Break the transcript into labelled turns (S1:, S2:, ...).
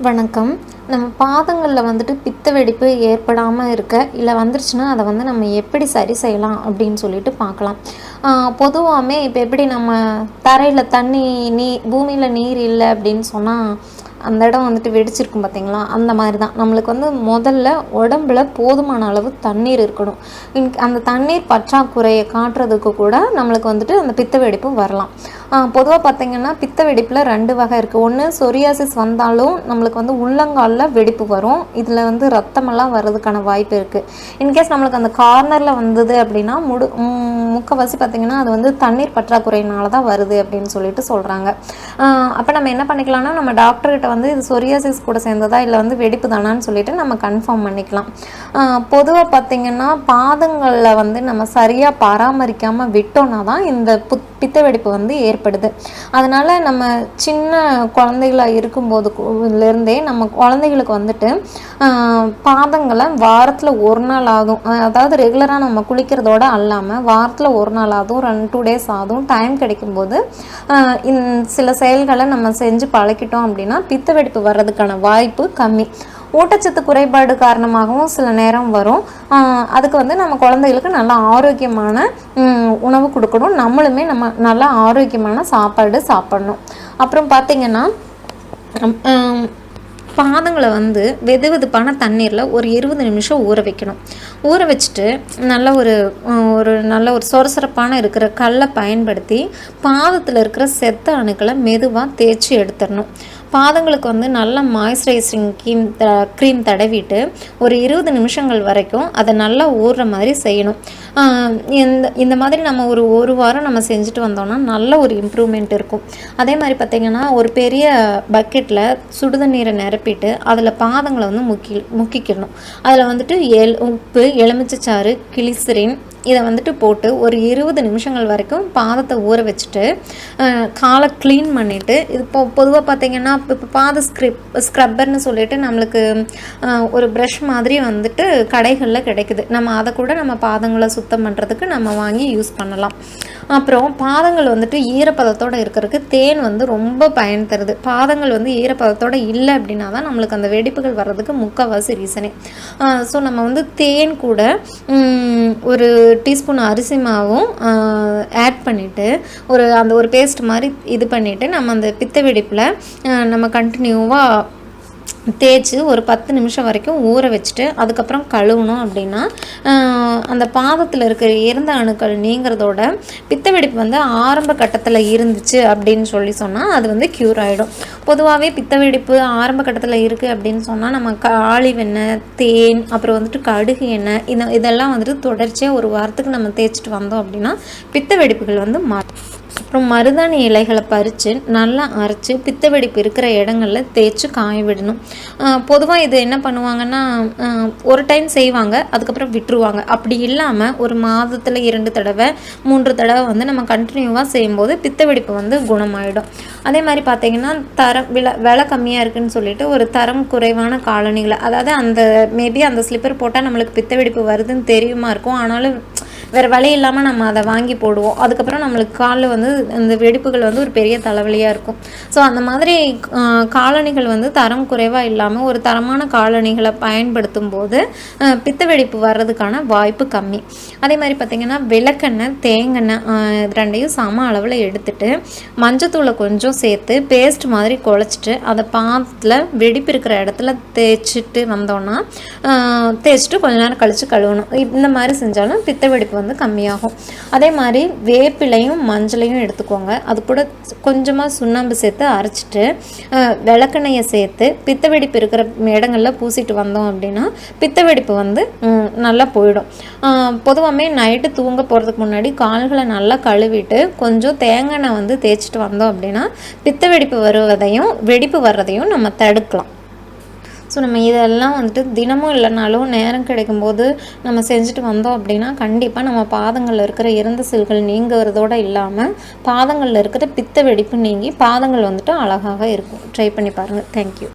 S1: வணக்கம். நம்ம பாதங்களில் வந்துட்டு பித்த வெடிப்பு ஏற்படாமல் இருக்க இல்லை வந்துருச்சுன்னா அதை வந்து நம்ம எப்படி சரி செய்யலாம் அப்படின்னு சொல்லிட்டு பார்க்கலாம் பொதுவாகவே இப்போ எப்படி நம்ம தரையில் தண்ணி நீ பூமியில் நீர் இல்லை அப்படின்னு சொன்னால் அந்த இடம் வந்துட்டு வெடிச்சிருக்கும் பார்த்தீங்களா அந்த மாதிரி தான் நம்மளுக்கு வந்து முதல்ல உடம்புல போதுமான அளவு தண்ணீர் இருக்கணும். இன்- அந்த தண்ணீர் பற்றாக்குறையை காட்டுறதுக்கு கூட நம்மளுக்கு வந்துட்டு அந்த பித்த வெடிப்பு வரலாம். பொதுவாக பார்த்திங்கன்னா பித்த வெடிப்பில் ரெண்டு வகை இருக்குது ஒன்று சொரியாசிஸ் வந்தாலும் நம்மளுக்கு வந்து உள்ளங்காலில் வெடிப்பு வரும். இதில் வந்து ரத்தமெல்லாம் வர்றதுக்கான வாய்ப்பு இருக்குது இன்கேஸ் நம்மளுக்கு அந்த கார்னரில் வந்தது அப்படின்னா முடு முக்கவாசி முக்கால்வாசி அது வந்து தண்ணீர் பற்றாக்குறையினால தான் வருது அப்படின்னு சொல்லிட்டு சொல்கிறாங்க அப்போ நம்ம என்ன பண்ணிக்கலாம்னா நம்ம டாக்டர்கிட்ட வந்து இது சொரியாசிஸ் கூட சேர்ந்ததா இல்லை வந்து வெடிப்பு தானான்னு சொல்லிட்டு நம்ம கன்ஃபார்ம் பண்ணிக்கலாம். பொதுவாக பார்த்திங்கன்னா பாதங்களில் வந்து நம்ம சரியாக பராமரிக்காமல் விட்டோம்னா தான் இந்த புத் பித்த வெடிப்பு வந்து ஏற்படுது அதனால் நம்ம சின்ன குழந்தைகளாக இருக்கும்போது இருந்தே நம்ம குழந்தைகளுக்கு வந்துட்டு பாதங்களை வாரத்தில் ஒரு நாள் ஆகும். அதாவது ரெகுலராக நம்ம குளிக்கிறதோட அல்லாமல் வாரத்தில் ஒரு நாள் ஆகும். ரெண்டு டூ டேஸ் ஆகும். டைம் கிடைக்கும்போது இந்த சில செயல்களை நம்ம செஞ்சு பழக்கிட்டோம் அப்படின்னா பித்த வெடிப்பு வர்றதுக்கான வாய்ப்பு கம்மி. ஊட்டச்சத்து குறைபாடு காரணமாகவும் சில நேரம் வரும். அதுக்கு வந்து நம்ம குழந்தைகளுக்கு நல்ல ஆரோக்கியமான உணவு கொடுக்கணும். நம்மளுமே நம்ம நல்ல ஆரோக்கியமான சாப்பாடு சாப்பிடணும். அப்புறம் பார்த்திங்கன்னா பாதங்களை வந்து வெது வெதுப்பான தண்ணீரில் ஒரு இருபது நிமிஷம் ஊற வைக்கணும். ஊற வச்சுட்டு நல்ல ஒரு ஒரு நல்ல ஒரு சொரசொரப்பான இருக்கிற கல்லை பயன்படுத்தி பாதத்தில் இருக்கிற செத்த அணுக்களை மெதுவாக தேய்ச்சி எடுத்துடணும். பாதங்களுக்கு வந்து நல்ல மாய்ஸ்சரைசிங் க்ரீம் த க்ரீம் தடவிட்டு ஒரு இருபது நிமிஷங்கள் வரைக்கும் அதை நல்லா ஊறுற மாதிரி செய்யணும். இந்த இந்த மாதிரி நம்ம ஒரு ஒரு வாரம் நம்ம செஞ்சுட்டு வந்தோம்னா நல்ல ஒரு இம்ப்ரூவ்மெண்ட் இருக்கும். அதே மாதிரி பார்த்திங்கன்னா ஒரு பெரிய பக்கெட்டில் சுடுதண்ணீரை நிரப்பிட்டு அதில் பாதங்களை வந்து முக்கி முக்கிக்கணும். அதில் வந்துட்டு எல் உப்பு எலுமிச்சைச்சாறு கிளிசரின் இதை வந்துட்டு போட்டு ஒரு இருபது நிமிஷங்கள் வரைக்கும் பாதத்தை ஊற வச்சுட்டு காலை க்ளீன் பண்ணிவிட்டு இது இப்போ பொதுவாக பார்த்தீங்கன்னா இப்போ பாத ஸ்க்ரிப் ஸ்க்ரப்பர்னு சொல்லிட்டு நம்மளுக்கு ஒரு ப்ரஷ் மாதிரி வந்துட்டு கடைகளில் கிடைக்குது. நம்ம அதை கூட நம்ம பாதங்களை சுத்தம் பண்ணுறதுக்கு நம்ம வாங்கி யூஸ் பண்ணலாம். அப்புறம் பாதங்கள் வந்துட்டு ஈரப்பதத்தோடு இருக்கிறதுக்கு தேன் வந்து ரொம்ப பயன் தருது. பாதங்கள் வந்து ஈரப்பதத்தோடு இல்லை அப்படின்னா தான் நம்மளுக்கு அந்த வெடிப்புகள் வர்றதுக்கு முக்கால்வாசி ரீசனே ஸோ நம்ம வந்து தேன் கூட ஒரு டீஸ்பூன் அரிசி மாவும் ஆட் பண்ணிவிட்டு ஒரு அந்த ஒரு பேஸ்ட் மாதிரி இது பண்ணிவிட்டு நம்ம அந்த பித்த வெடிப்பில் நம்ம கண்டினியூவாக தேய்ச்சி ஒரு பத்து நிமிஷம் வரைக்கும் ஊற வச்சுட்டு அதுக்கப்புறம் கழுவணும் அப்படின்னா அந்த பாதத்தில் இருக்கிற இறந்த அணுக்கள் நீங்கிறதோட பித்த வெடிப்பு வந்து ஆரம்ப கட்டத்தில் இருந்துச்சு அப்படின்னு சொல்லி சொன்னால் அது வந்து க்யூர் ஆகிடும் பொதுவாகவே பித்த வெடிப்பு ஆரம்ப கட்டத்தில் இருக்குது அப்படின்னு சொன்னால் நம்ம காளி வெண்ணெய் தேன் அப்புறம் வந்துட்டு கடுகு எண்ணெய் இந்த இதெல்லாம் வந்துட்டு தொடர்ச்சியாக ஒரு வாரத்துக்கு நம்ம தேய்ச்சிட்டு வந்தோம் அப்படின்னா பித்த வெடிப்புகள் வந்து மா அப்புறம் மருதாணி இலைகளை பறித்து நல்லா அரைச்சி பித்த வெடிப்பு இருக்கிற இடங்களில் தேய்ச்சி காய விடணும். பொதுவாக இது என்ன பண்ணுவாங்கன்னா ஒரு டைம் செய்வாங்க அதுக்கப்புறம் விட்டுருவாங்க. அப்படி இல்லாமல் ஒரு மாதத்தில் இரண்டு தடவை மூன்று தடவை வந்து நம்ம கண்டினியூவாக செய்யும்போது பித்த வெடிப்பு வந்து குணமாயிடும். அதே மாதிரி பார்த்தீங்கன்னா தரம் விலை விலை கம்மியாக இருக்குன்னு சொல்லிட்டு ஒரு தரம் குறைவான காலணிகளை அதாவது அந்த மேபி அந்த ஸ்லிப்பர் போட்டால் நம்மளுக்கு பித்த வெடிப்பு வருதுன்னு தெரியுமா இருக்கும். ஆனாலும் வேறு வழி இல்லாமல் நம்ம அதை வாங்கி போடுவோம். அதுக்கப்புறம் நம்மளுக்கு காலில் வந்து இந்த வெடிப்புகள் வந்து ஒரு பெரிய தலைவலியாக இருக்கும். ஸோ அந்த மாதிரி காலணிகள் வந்து தரம் குறைவாக இல்லாமல் ஒரு தரமான காலணிகளை பயன்படுத்தும் போது பித்த வெடிப்பு வர்றதுக்கான வாய்ப்பு கம்மி. அதே மாதிரி பார்த்திங்கன்னா விளக்கெண்ணெய் தேங்கெண்ணெய் இது ரெண்டையும் சம அளவில் எடுத்துட்டு மஞ்சத்தூளை கொஞ்சம் சேர்த்து பேஸ்ட் மாதிரி குழச்சிட்டு அதை பாத்தில் வெடிப்பு இருக்கிற இடத்துல தேய்ச்சிட்டு வந்தோன்னா தேய்ச்சிட்டு கொஞ்ச நேரம் கழித்து கழுவணும். இந்த மாதிரி செஞ்சாலும் பித்த வெடிப்பு வந்து கம்மியாகும். அதே மாதிரி வேப்பிலையும் மஞ்சளையும் எடுத்துக்கோங்க. அது கூட கொஞ்சமாக சுண்ணாம்பு சேர்த்து அரைச்சிட்டு விளக்கெண்ணையை சேர்த்து பித்த வெடிப்பு இருக்கிற இடங்களில் பூசிட்டு வந்தோம் அப்படின்னா பித்த வெடிப்பு வந்து நல்லா போயிடும். பொதுவாகவே நைட்டு தூங்க போகிறதுக்கு முன்னாடி கால்களை நல்லா கழுவிட்டு கொஞ்சம் தேங்காய் எண்ணெய் வந்து தேய்ச்சிட்டு வந்தோம் அப்படின்னா பித்த வெடிப்பு வருவதையும் வெடிப்பு வர்றதையும் நம்ம தடுக்கலாம். ஸோ நம்ம இதெல்லாம் வந்துட்டு தினமும் இல்லைனாலும் நேரம் கிடைக்கும்போது நம்ம செஞ்சுட்டு வந்தோம் அப்படின்னா கண்டிப்பாக நம்ம பாதங்களில் இருக்கிற இறந்த செல்கள் நீங்குறதோடு இல்லாமல் பாதங்களில் இருக்கிற பித்த வெடிப்பு நீங்கி பாதங்கள் வந்துட்டு அழகாக இருக்கும். ட்ரை பண்ணி பாருங்கள் தேங்க்யூ